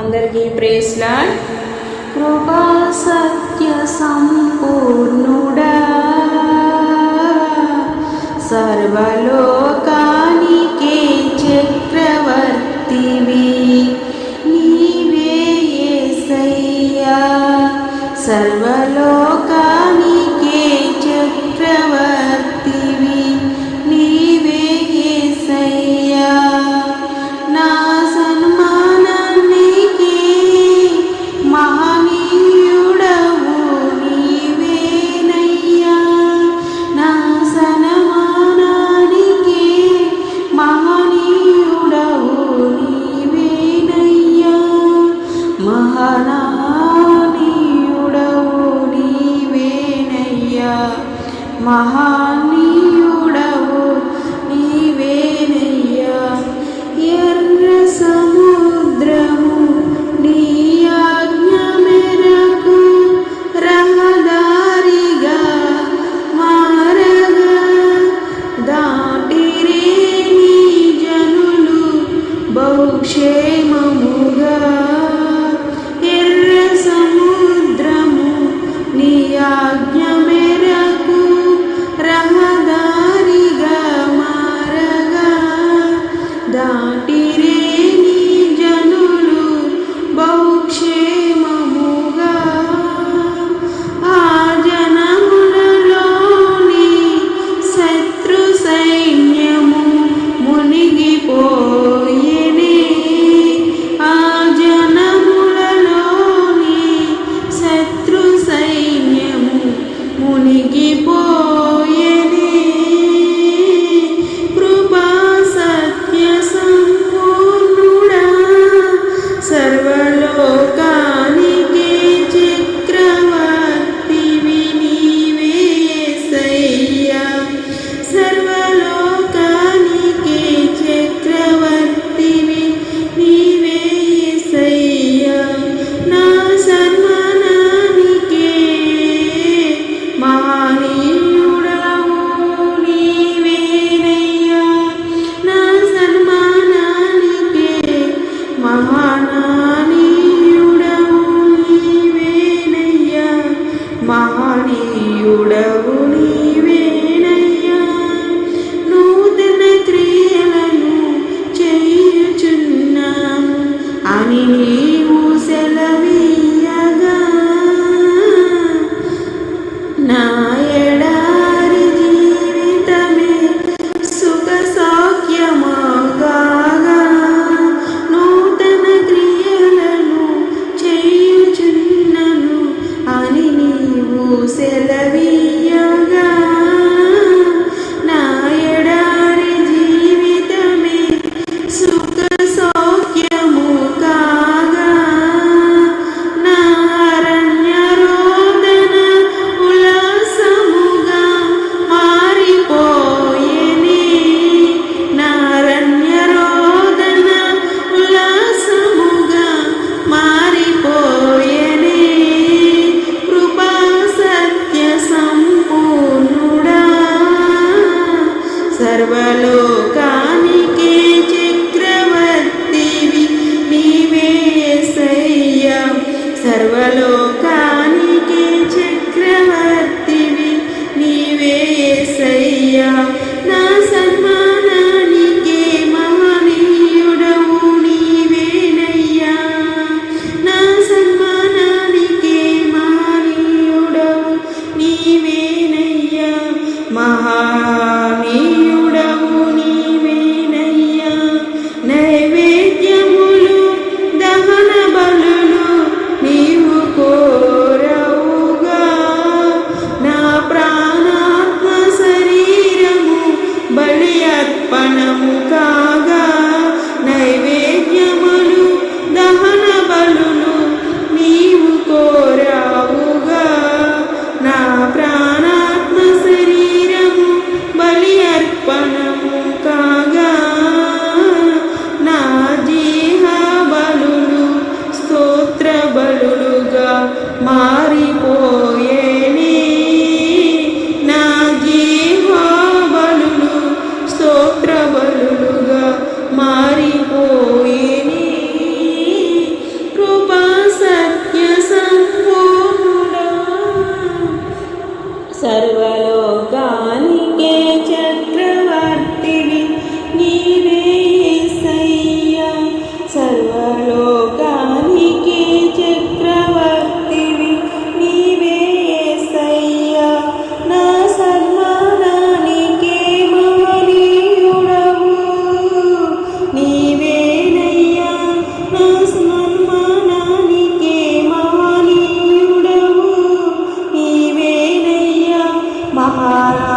అందరికీ ప్రేస్లాడ్ కృపా సత్య సంపూర్ణుడా. సర్వలోక Money. செலவில் సర్వలోకానికే చక్రవర్తివి నీవే సయ్య సర్వలోక I.